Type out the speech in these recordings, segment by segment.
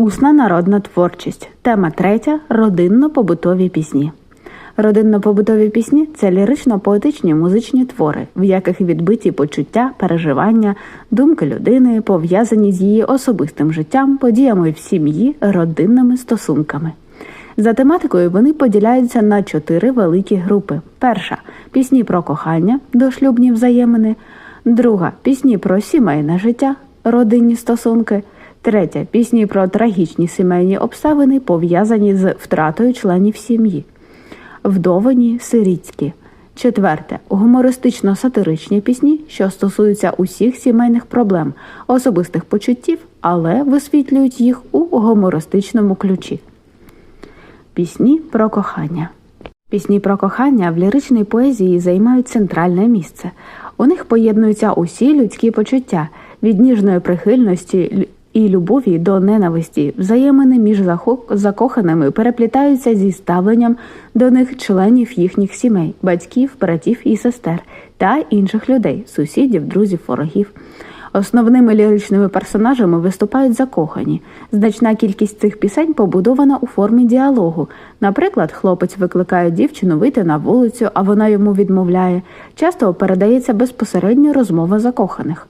Усна народна творчість. Тема третя родинно-побутові пісні. Родинно-побутові пісні це лірично-поетичні музичні твори, в яких відбиті почуття, переживання, думки людини, пов'язані з її особистим життям, подіями в сім'ї, родинними стосунками. За тематикою вони поділяються на чотири великі групи: перша пісні про кохання, дошлюбні взаємини, друга пісні про сімейне життя, родинні стосунки. Третя пісні про трагічні сімейні обставини, пов'язані з втратою членів сім'ї, вдовані сирітські. Четверте гумористично-сатиричні пісні, що стосуються усіх сімейних проблем, особистих почуттів, але висвітлюють їх у гумористичному ключі. Пісні про кохання. Пісні про кохання в ліричній поезії займають центральне місце. У них поєднуються усі людські почуття від ніжної прихильності і любові до ненависті, взаємини між закоханими переплітаються зі ставленням до них членів їхніх сімей, батьків, братів і сестер та інших людей, сусідів, друзів, ворогів. Основними ліричними персонажами виступають закохані. Значна кількість цих пісень побудована у формі діалогу. Наприклад, хлопець викликає дівчину вийти на вулицю, а вона йому відмовляє. Часто передається безпосередньо розмова закоханих.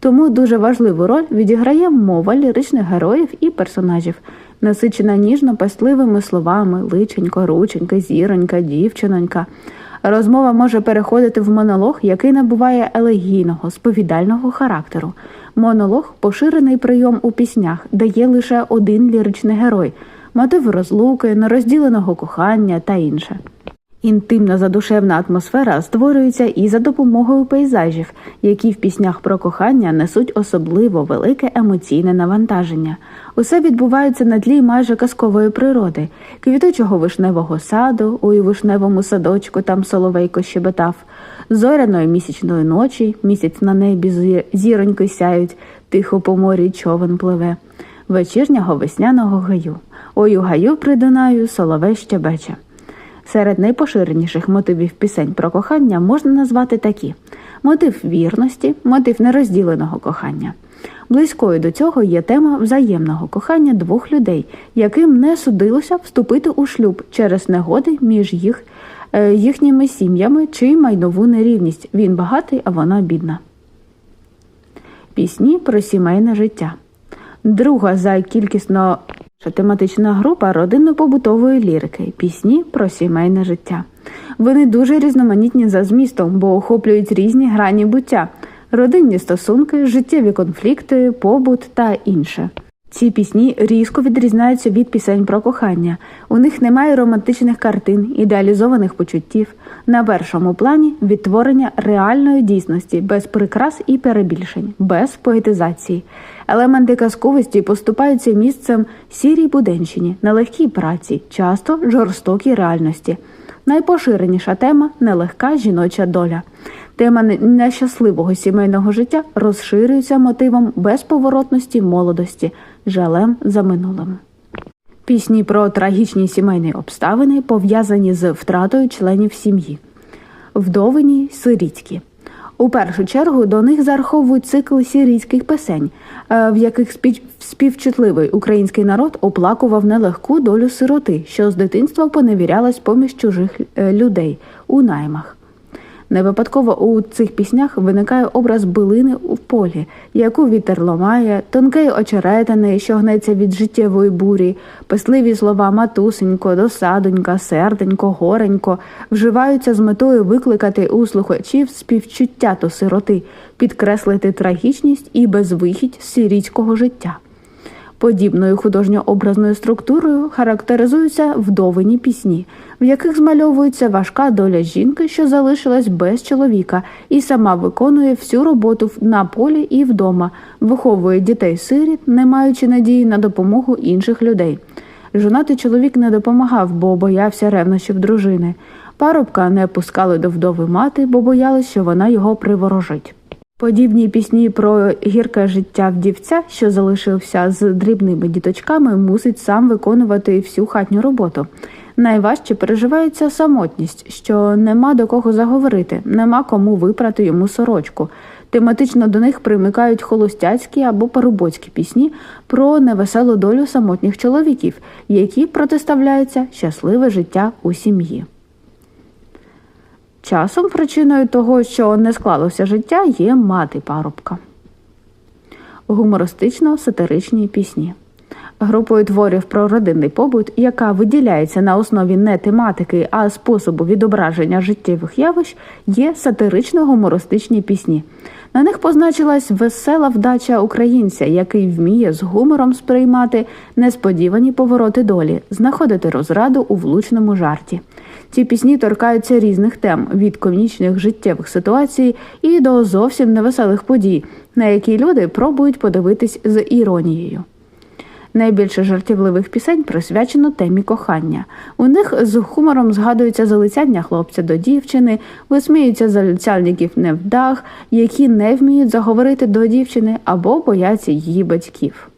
Тому дуже важливу роль відіграє мова ліричних героїв і персонажів, насичена ніжно пестливими словами личенько, рученька, зіронька, дівчинонька. Розмова може переходити в монолог, який набуває елегійного, сповідального характеру. Монолог поширений прийом у піснях, дає лише один ліричний герой, мотив розлуки, нерозділеного кохання та інше. Інтимна задушевна атмосфера створюється і за допомогою пейзажів, які в піснях про кохання несуть особливо велике емоційне навантаження. Усе відбувається на тлі майже казкової природи, квітучого вишневого саду, у вишневому садочку там соловейко щебетав, зоряної місячної ночі, місяць на небі зіроньки сяють, тихо по морі човен пливе, вечірнього весняного гаю. Ой у гаю при Дунаю соловей щебече. Серед найпоширеніших мотивів пісень про кохання можна назвати такі: мотив вірності, мотив нерозділеного кохання. Близькою до цього є тема взаємного кохання двох людей, яким не судилося вступити у шлюб через негоди між їх, е, їхніми сім'ями чи майнову нерівність. Він багатий, а вона бідна. Пісні про сімейне життя. Друга за кількісно Тематична група родинно-побутової лірики, пісні про сімейне життя. Вони дуже різноманітні за змістом, бо охоплюють різні грані буття, родинні стосунки, життєві конфлікти, побут та інше. Ці пісні різко відрізняються від пісень про кохання. У них немає романтичних картин, ідеалізованих почуттів. На першому плані відтворення реальної дійсності без прикрас і перебільшень, без поетизації. Елементи казковості поступаються місцем сірій буденщині, нелегкій праці, часто жорстокій реальності. Найпоширеніша тема нелегка жіноча доля. Тема нещасливого сімейного життя розширюється мотивом безповоротності молодості, жалем за минулим. Пісні про трагічні сімейні обставини пов'язані з втратою членів сім'ї, вдовині сирітські. У першу чергу до них зараховують цикл сірійських пісень, е, в яких співчутливий український народ оплакував нелегку долю сироти, що з дитинства поневірялась поміж чужих е, людей у наймах. Не випадково у цих піснях виникає образ билини у полі, яку вітер ломає, тонкий очеретини, що гнеться від життєвої бурі, писливі слова матусенько, досадонька, серденько, горенько вживаються з метою викликати у слухачів співчуття до сироти, підкреслити трагічність і безвихідь сирійського життя. Подібною художньо-образною структурою характеризуються вдовині пісні, в яких змальовується важка доля жінки, що залишилась без чоловіка, і сама виконує всю роботу на полі і вдома, виховує дітей сиріт, не маючи надії на допомогу інших людей. Жонатий чоловік не допомагав, бо боявся ревнощів дружини. Парубка не пускали до вдови мати, бо боялись, що вона його приворожить. Подібні пісні про гірке життя вдівця, що залишився з дрібними діточками, мусить сам виконувати всю хатню роботу. Найважче переживається самотність, що нема до кого заговорити, нема кому випрати йому сорочку. Тематично до них примикають холостяцькі або парубоцькі пісні про невеселу долю самотніх чоловіків, які протиставляються щасливе життя у сім'ї. Часом причиною того, що не склалося життя, є мати парубка. Гумористично-сатиричні пісні. Групою творів про родинний побут, яка виділяється на основі не тематики, а способу відображення життєвих явищ, є сатирично-гумористичні пісні. На них позначилась весела вдача українця, який вміє з гумором сприймати несподівані повороти долі, знаходити розраду у влучному жарті. Ці пісні торкаються різних тем від комічних життєвих ситуацій і до зовсім невеселих подій, на які люди пробують подивитись з іронією. Найбільше жартівливих пісень присвячено темі кохання. У них з гумором згадується залицяння хлопця до дівчини, висміються залицяльників невдах, які не вміють заговорити до дівчини або бояться її батьків.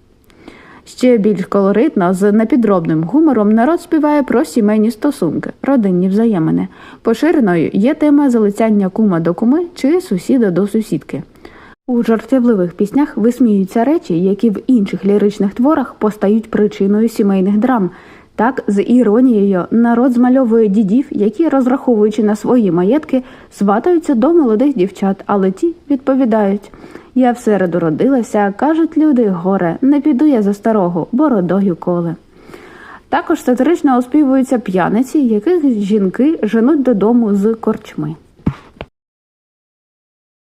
Ще більш колоритно, з непідробним гумором народ співає про сімейні стосунки, родинні взаємини. Поширеною є тема залицяння кума до куми чи сусіда до сусідки. У жартівливих піснях висміюються речі, які в інших ліричних творах постають причиною сімейних драм. Так, з іронією народ змальовує дідів, які, розраховуючи на свої маєтки, сватаються до молодих дівчат, але ті відповідають: Я всереду родилася, кажуть люди, горе, не піду я за старого, бородою коле. Також сатирично оспівуються п'яниці, яких жінки женуть додому з корчми.